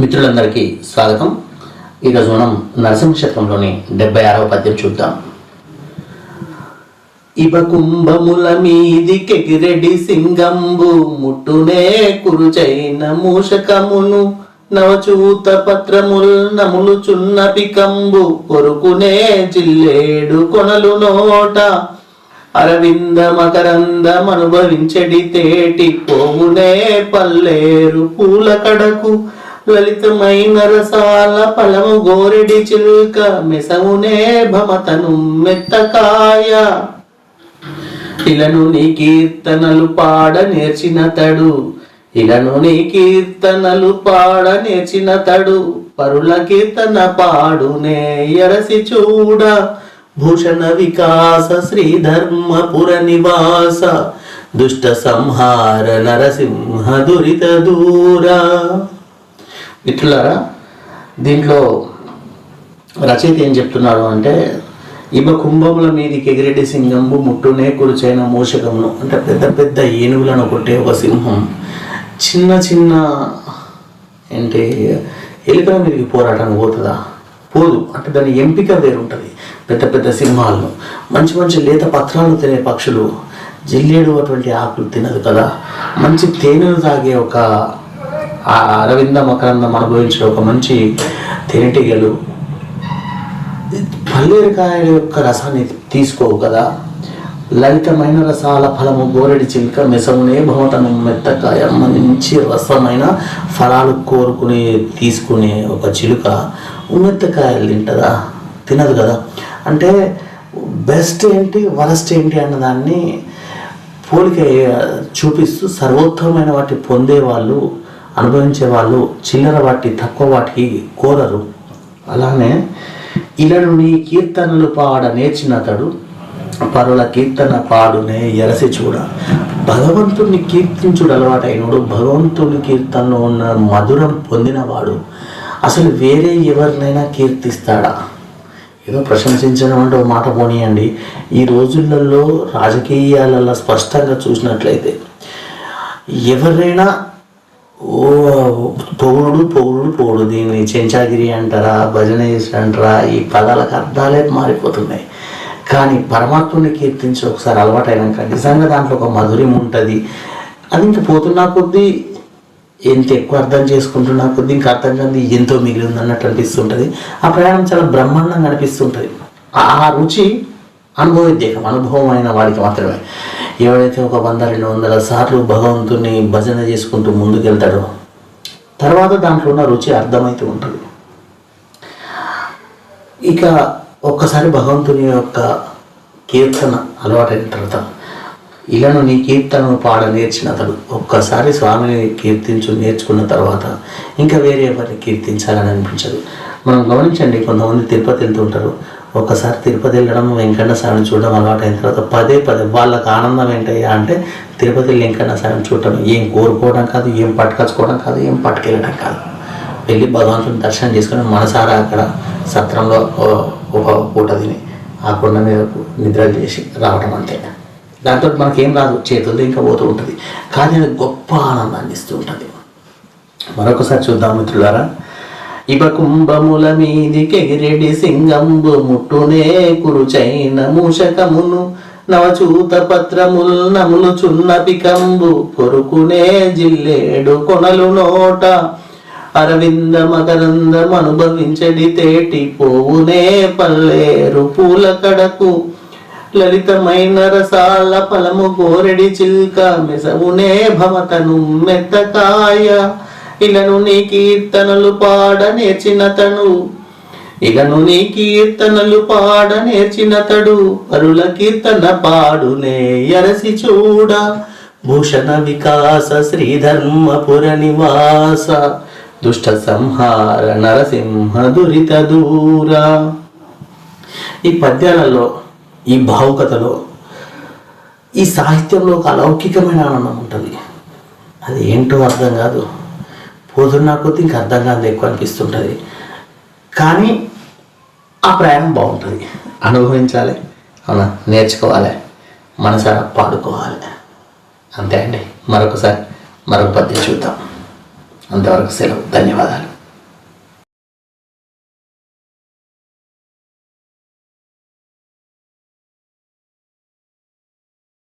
మిత్రులందరికీ స్వాగతం. ఈరోజు మనం నరసింహ శతకంలోని డెబ్బై ఆరవ పద్యం చూద్దాం. ఇవ కుంభముల మీది కెకిరెడి సింగంబు ముట్టునే కురుచైన మూషకమును నవచూత పత్రముల్ నములు చున్న పికంబు కొరుకునే జిల్లేడు కొనలు నోట. అరవింద మకరందం అనుభవించడి తేటి పోవునే పల్లేరు పూల కడకు లలితమైన రసాల ఫలము గోరెడి చిలుక మెసవునే భమతను మెత్తకాయ. ఇలను నీ కీర్తనలు పాడ నేర్చినతడు. ఇలను నీ కీర్తనలు పాడ నేర్చినతడు. పరుల కీర్తన పాడునే ఎరసి చూడ. భూషణ వికాస శ్రీధర్మపుర నివాస. దుష్ట సంహార నరసింహ దురిత దూరా. మిత్రులారా దీంట్లో రచయిత ఏం చెప్తున్నాడు అంటే ఇవ కుంభముల మీదికి ఎగిరెడ్డి సింగంబు ముట్టునే కురుచైన మూషకమును అంటే పెద్ద పెద్ద ఏనుగులను కొట్టే ఒక సింహం. చిన్న చిన్న ఏంటి ఎలుకల మీదకి పోరాటానికి పోతుందా? పోదు. అంటే దాని ఎంపిక వేరుంటుంది. పెద్ద పెద్ద సింహాలను. మంచి మంచి లేత పత్రాలు తినే పక్షులు. జిల్లేడు అటువంటి ఆకులు తినదు కదా. మంచి తేనెలు తాగే ఒక ఆ అరవింద మకరందం అనుభవించే ఒక మంచి తేనెటీగలు. పల్లేరుకాయల యొక్క రసాన్ని తీసుకోవు కదా? లలితమైన రసాల ఫలము గోరెడి చిలుక మెసమునే భవతను మెత్తకాయ మంచి రసమైన ఫలాలు కోరుకుని తీసుకునే ఒక చిలుక మెత్తకాయలు తింటుందా? తినదు కదా? అంటే బెస్ట్ ఏంటి వరస్ట్ ఏంటి అన్నదాన్ని పోలిక చూపిస్తూ సర్వోత్తమైన వాటి పొందే వాళ్ళు అనుభవించే వాళ్ళు చిల్లర వాటి తక్కువ వాటికి కోరరు. అలానే ఇలను నీ కీర్తనలు పాడ నేర్చినతడు పరుల కీర్తన పాడునే ఎరసి చూడ. భగవంతుని కీర్తించుడు అలవాటైనడు భగవంతుని కీర్తనలో ఉన్న మధురం పొందినవాడు. అసలు వేరే ఎవరినైనా కీర్తిస్తాడా? ఏదో ప్రశంసించడం అంటే ఒక మాట పోనీయండి. ఈ రోజులలో రాజకీయాలలో స్పష్టంగా చూసినట్లయితే ఎవరైనా ఓ పొగుడు పొగుడు పొగుడు. దీన్ని చెంచాగిరి అంటారా భజన చేసి అంటారా ఈ పదాలకు అర్థాలే మారిపోతున్నాయి. కానీ పరమాత్ముని కీర్తించి ఒకసారి అలవాటైనాక నిజంగా దాంట్లో ఒక మధురం ఉంటుంది. అది ఇంక పోతున్నా కొద్దీ ఎంత ఎక్కువ అర్థం చేసుకుంటున్నా కొద్దీ ఇంకా అర్థం కాదు ఎంతో మిగిలి ఉంది అన్నట్టు అనిపిస్తుంటుంది. ఆ ప్రయాణం చాలా బ్రహ్మాండంగా అనిపిస్తుంటుంది. ఆ ఆ రుచి అనుభవోద్యేకం అనుభవం అయిన వాడికి మాత్రమే. ఎవడైతే ఒక వంద రెండు వందల సార్లు భగవంతుని భజన చేసుకుంటూ ముందుకెళ్తాడో తర్వాత దాంట్లో ఉన్న రుచి అర్థమవుతూ ఉంటుంది. ఇక ఒక్కసారి భగవంతుని యొక్క కీర్తన అలవాటైన తర్వాత ఇలాను నీ కీర్తనను పాడ నేర్చిన అతడు ఒక్కసారి స్వామిని కీర్తించు నేర్చుకున్న తర్వాత ఇంకా వేరే ఎవరిని కీర్తించాలని అనిపించదు. మనం గమనించండి కొంతమంది తిరుపతి వెళ్తూ ఒకసారి తిరుపతి వెళ్ళడం వెంకన్న స్వామిని చూడడం అలవాటైన తర్వాత పదే పదే వాళ్ళకి ఆనందం ఏంటయ్యా అంటే తిరుపతి వెంకన్న స్వామిని చూడటం. ఏం కోరుకోవడం కాదు ఏం పట్టుకొచ్చుకోవడం కాదు ఏం పట్టుకెళ్ళడం కాదు. వెళ్ళి భగవంతుని దర్శనం చేసుకుని మనసారా అక్కడ సత్రంలో ఒక పూట తిని ఆ కొండ మీద నిద్ర చేసి రావడం అంతే. దాంతో మనకేం రాదు చేతులతో ఇంకా పోతూ ఉంటుంది. కానీ అది గొప్ప ఆనందాన్ని ఇస్తూ ఉంటుంది. మరొకసారి చూద్దాం మిత్రులారా. ఇవ కుంభముల మీదికెగిరెడి సింగంబు ముట్టునే కురుచైన మూషకమును నవచూత పత్రముల్ నములు చున్న పికంబు కొరుకునే జిల్లేడు కొనలు నోట. అరవింద మకరందం అనుభవించడి తేటి పోవునే పల్లేరు పూల కడకు. లలితమైన రసాల ఫలము కోరెడి చిల్క మెసవునే భవతను మెత్తకాయ. ఇలను నీ కీర్తనలు పాడ నేర్చినతను ఇలను నీ కీర్తనలు పాడ నేర్చినతడు పరుల కీర్తన పాడునే ఎరసి చూడ. భూషణ వికాస శ్రీధర్మపుర నివాస. దుష్ట సంహార నరసింహ దురిత దూర. ఈ పద్యాలలో ఈ భావుకథలో ఈ సాహిత్యంలో ఒక అలౌకికమైన ఆనందం ఉంటుంది. అది ఏంటో అర్థం కాదు. పోతున్నా కొద్దీ ఇంకా అర్థం కాదు ఎక్కువ అనిపిస్తుంటుంది. కానీ ఆ ప్రయాణం బాగుంటుంది. అనుభవించాలి అవునా? నేర్చుకోవాలి మనసారా పాడుకోవాలి. అంతే అండి. మరొకసారి మరొక పద్యం చూద్దాం. అంతవరకు సెలవు. ధన్యవాదాలు.